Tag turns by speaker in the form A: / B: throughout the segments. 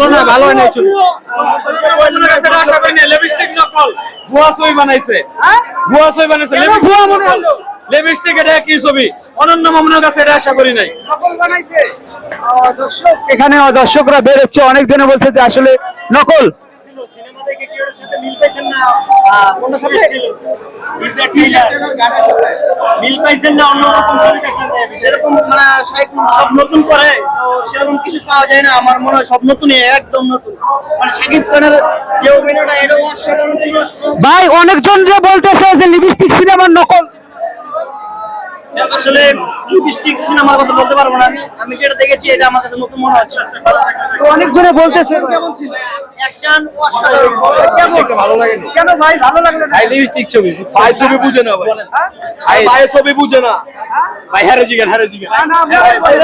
A: ভালো না ভালো হয় না এই
B: আশা করি না লিপস্টিক নকল। ভুয়া ছবি বানাইছে। ভুয়া ছবি বানাইছে
A: ভুয়া মনে হলো?
B: লিপস্টিক এটা কি ছবি? অনন্য মামুনের কাছে এটা আশা করি নাই।
A: এখানে দর্শকরা বের হচ্ছে অনেকজনে বলছে যে আসলে নকল।
C: মিল পাইছেন না? কোনটার সাথে? বিজে ট্রেলার গানের সাথে মিল পাইছেন না অন্য রকম ছবি দেখলেন যেরকম মানে সব নতুন করে। সেরকম কিছু পাওয়া যায় না। আমার মনে হয় সব নতুন একদম নতুন। মানে শাকিব খানের যে অভিনয়টা অসাধারণ ছিল।
A: ভাই, অনেকজন যে বলতেছে যে লিপস্টিক সিনেমার নকল।
C: আসলে লিপস্টিক সিনেমার কথা বলতে পারব না। আমি আমি যেটা দেখেছি এটা আমার কাছে নতুন মনে হচ্ছে।
A: তো অনেকজনে বলতেছে
C: অ্যাকশন অসাধারণ।
B: ভালো লাগেনি।
A: কেন ভাই ভালো লাগল না?
B: ভাই লিপস্টিক ছবি ভাই ছবি বুঝে না ভাই। ভাই ভাই ছবি বুঝে না। ভাই জিগান হ্যারে জিগান।
A: না, না, ভাই, ভাই?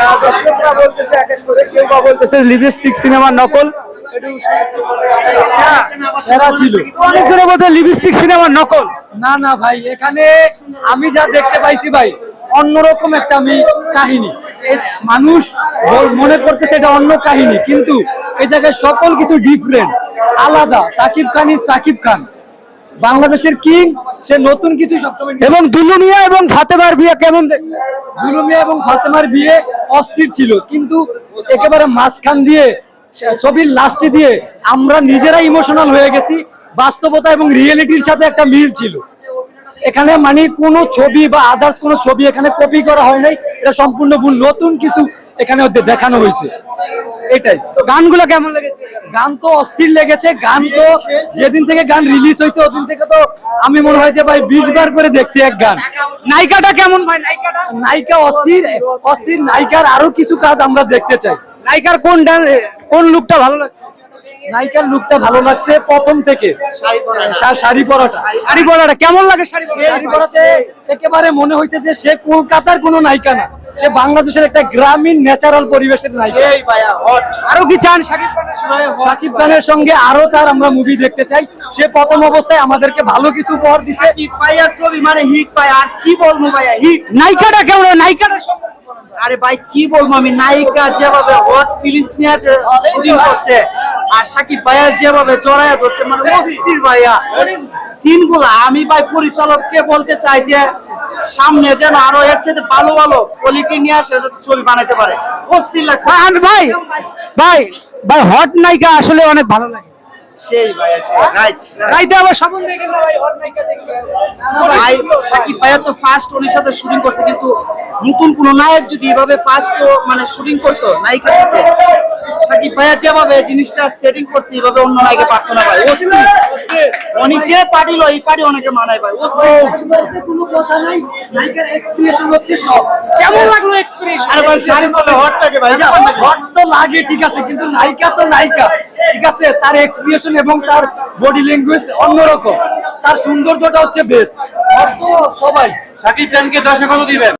A: আহ, দর্শকরা বলতেছে এক এক করে, কেউ বা বলতেছে লিপস্টিক সিনেমার নকল। সেরা ছিল। অনেকজনে বলতে লিপস্টিক সিনেমার নকল। না না ভাই এখানে আমি যা দেখতে পাইছি ভাই অন্যরকম একটা আমি কাহিনী। মানুষ মনে করতেছে এটা অন্য কাহিনী কিন্তু এই জায়গায় সকল কিছু ডিফারেন্ট আলাদা। সাকিব খান ইজ সাকিব খান। বাংলাদেশের কিং সে নতুন কিছু সবসময় এবং দুলুমিয়া এবং ফাতেমার বিয়ে কেমন দুলুমিয়া এবং ফাতেমার বিয়ে অস্থির ছিল কিন্তু একেবারে মাঝখান দিয়ে ছবির লাস্টে দিয়ে আমরা নিজেরা ইমোশনাল হয়ে গেছি, বাস্তবতা এবং রিয়েলিটির সাথে একটা মিল ছিল। এখানে মানে কোনো ছবি বা আদার্স কোনো ছবি এখানে কপি করা হয় নাই, এটা সম্পূর্ণ ভুল, নতুন কিছু এখানে দেখানো হয়েছে। এটাই। তো গানগুলো কেমন লেগেছে? গান তো অস্থির লেগেছে, গান তো যেদিন থেকে গান রিলিজ হয়েছে, ওদিন থেকে তো আমি মনে হয় যে ভাই বিশ বার করে দেখছি এক গান। নায়িকাটা কেমন ভাই? নায়িকাটা? নায়িকা অস্থির অস্থির নায়িকার আরও কিছু কাজ আমরা দেখতে চাই। নায়িকার কোন কোন লুকটা ভালো লাগছে? নায়িকার লুকটা ভালো লাগছে প্রথম থেকে। শাড়ি পরাটা। শাড়ি পরাটা। কেমন লাগে শাড়ি শাড়ি পরাতে একেবারে মনে হইছে যে সে কলকাতার কোনো নায়িকা না। সে বাংলাদেশের একটা গ্রামীণ ন্যাচারাল পরিবেশের নায়িকা আরও কি চান শাকিব খানের সঙ্গে? শাকিব খানের সঙ্গে আরও তার আমরা মুভি দেখতে চাই। সে প্রথম অবস্থায় আমাদেরকে ভালো কিছু উপহার দিচ্ছে
C: ছবি মানে হিট পায় আর কি বলব ভাইয়া হিট
A: নায়িকাটা কেমন? নায়িকাটা
C: আরে ভাই, কি বলব আমি? নায়িকা যেভাবে হট ফিলিংস নিয়ে শুটিং করছে, আর সাকিব ভাইয়ার যেভাবে জড়াইয়া ধরছে মানে অস্থির ভাইয়া। সিনগুলা, আমি ভাই পরিচালককে বলতে চাই যে, সামনে যেন আরও এর চেয়ে ভালো ভালো কোয়ালিটি নিয়ে আসে, যাতে ছবি বানাতে পারে। অস্থির লাগছে।
A: ভাই ভাই ভাই, হট নায়িকা আসলে অনেক ভালো লাগে।
C: সেই ভাইয়া রাইট
A: রাইতে আবার স্বপন দেখেন না ভাই হট নায়িকা দেখতে
C: ভাই সাকিব ভাইয়া তো ফার্স্ট ওর সাথে শুটিং করছে কিন্তু নতুন কোন নায়ক যদি এভাবে ফার্স্ট মানে শুটিং করতো নায়িকার সাথে? ভাইয়া যেভাবে জিনিসটা সেটিং করছে এভাবে অন্য নায়িকা পারতো না ভাই অস্থির উনি যে পার্টি লো এই পার্টি অনেকে মানায় ভাই অস্থির
A: কোনো কথা নাই নায়িকার এক্সপ্রেশন হচ্ছে সব কেমন লাগল এক্সপ্রেশন
C: আরে ভাই শাড়ি হট লাগে ভাই
A: হট তো লাগে ঠিক আছে কিন্তু নায়িকা তো নায়িকা ঠিক আছে তার এক্সপ্রেশন এবং তার বডি ল্যাঙ্গুয়েজ অন্যরকম তার সৌন্দর্যটা হচ্ছে বেস্ট হট তো সবাই।
B: সাকিব খানকে দশে কত দিবেন।